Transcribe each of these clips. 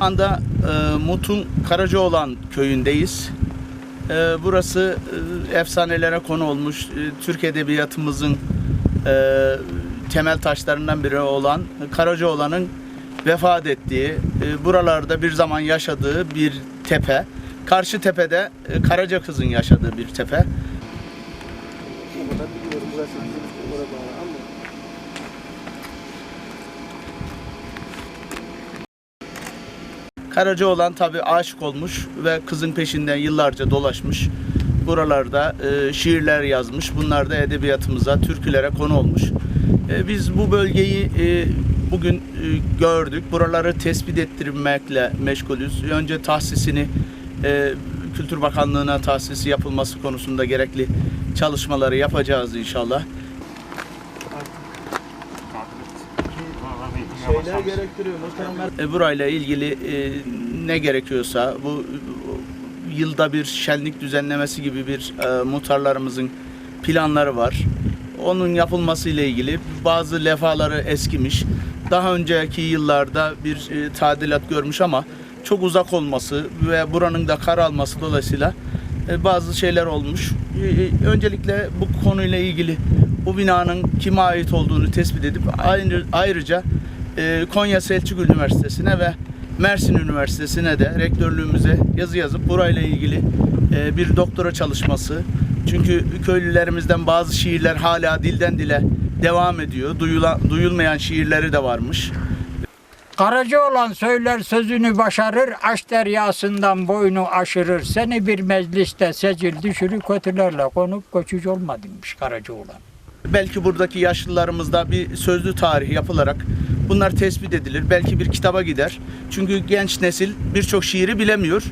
anda e, Mut'un Karacaoğlan köyündeyiz. E, burası e, efsanelere konu olmuş. E, Türk edebiyatımızın e, temel taşlarından biri olan Karacaoğlan'ın vefat ettiği, e, buralarda bir zaman yaşadığı bir tepe. Karşı tepede e, Karaca Kız'ın yaşadığı bir tepe. Kadar biliyorum burası bizim bağlı ama Karacaoğlan tabi aşık olmuş ve kızın peşinden yıllarca dolaşmış. Buralarda e, şiirler yazmış. Bunlar da edebiyatımıza, türkülere konu olmuş. E, biz bu bölgeyi e, bugün e, gördük. Buraları tespit ettirmekle meşgulüz. Önce tahsisini e, Kültür Bakanlığı'na tahsisi yapılması konusunda gerekli çalışmaları yapacağız inşallah. Şeyler gerektiriyor. E, burayla ilgili e, ne gerekiyorsa bu yılda bir şenlik düzenlemesi gibi bir e, muhtarlarımızın planları var. Onun yapılması ile ilgili bazı lefaları eskimiş. Daha önceki yıllarda bir e, tadilat görmüş ama çok uzak olması ve buranın da kar alması dolayısıyla e, bazı şeyler olmuş. E, e, Öncelikle bu konuyla ilgili bu binanın kime ait olduğunu tespit edip ayrı- ayrıca e, Konya Selçuk Üniversitesi'ne ve Mersin Üniversitesi'ne de rektörlüğümüze yazı yazıp burayla ilgili e, bir doktora çalışması. Çünkü köylülerimizden bazı şiirler hala dilden dile devam ediyor. Duyula, duyulmayan şiirleri de varmış. Karaca olan söyler sözünü başarır, aş deryasından boynu aşırır. Seni bir mecliste secil düşürü kötülerle konup göçücü olmadınmış Karaca olan. Belki buradaki yaşlılarımızda bir sözlü tarih yapılarak bunlar tespit edilir. Belki bir kitaba gider. Çünkü genç nesil birçok şiiri bilemiyor.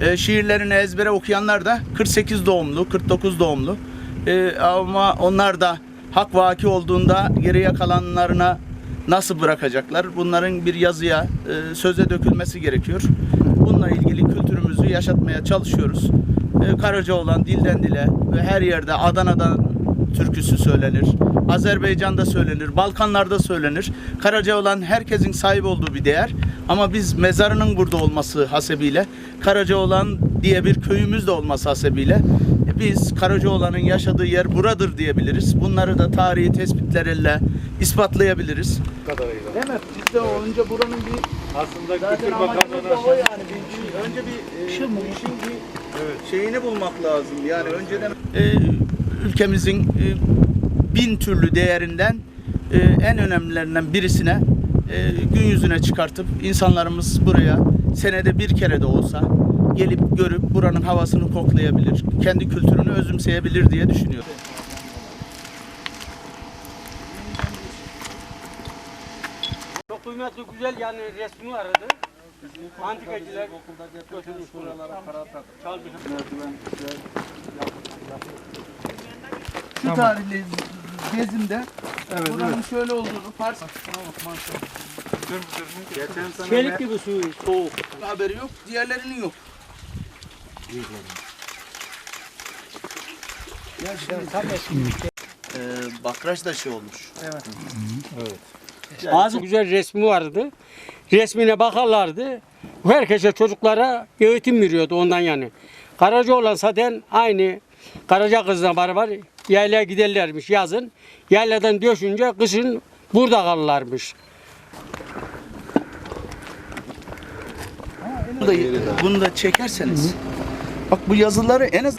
E, şiirlerini ezbere okuyanlar da 48 doğumlu, 49 doğumlu. E, ama onlar da hak vaki olduğunda geriye kalanlarına nasıl bırakacaklar? Bunların bir yazıya, e, söze dökülmesi gerekiyor. Bununla ilgili kültürümüzü yaşatmaya çalışıyoruz. E, Karaca olan dilden dile ve her yerde Adana'dan türküsü söylenir. Azerbaycan'da söylenir, Balkanlarda söylenir. Karaca olan herkesin sahip olduğu bir değer. Ama biz mezarının burada olması hasebiyle, Karaca olan diye bir köyümüz de olması hasebiyle e, biz Karacaoğlan'ın yaşadığı yer buradır diyebiliriz. Bunları da tarihi tespitlerle ispatlayabiliriz. kadarıyla. Değil mi? Biz de önce buranın bir Aslında zaten Kültür Bakanlığı'na o yani. Bir, bir- önce bir e, işin bir şeyini bulmak lazım. Yani önceden e, ülkemizin e, bin türlü değerinden e, en önemlilerinden birisine e, gün yüzüne çıkartıp insanlarımız buraya senede bir kere de olsa gelip görüp buranın havasını koklayabilir, kendi kültürünü özümseyebilir diye düşünüyorum. Çok kıymetli güzel yani resmi vardı. Antikacılar götürmüş buralara para tak. Çalmış. Şu tarihli gezimde buranın şöyle olduğunu fark Geçen sene Çelik gibi suyu soğuk. haberi yok, diğerlerinin yok. Ya şimdi e, bakraç da şey olmuş. Bazı güzel resmi vardı. Resmine bakarlardı. Herkese çocuklara eğitim veriyordu ondan yani. Karaca olan zaten aynı Karaca kızla beraber yaylaya giderlermiş yazın. Yayladan döşünce kışın burada kalırlarmış. Bunu da, bunu da çekerseniz. Bak bu yazıları en az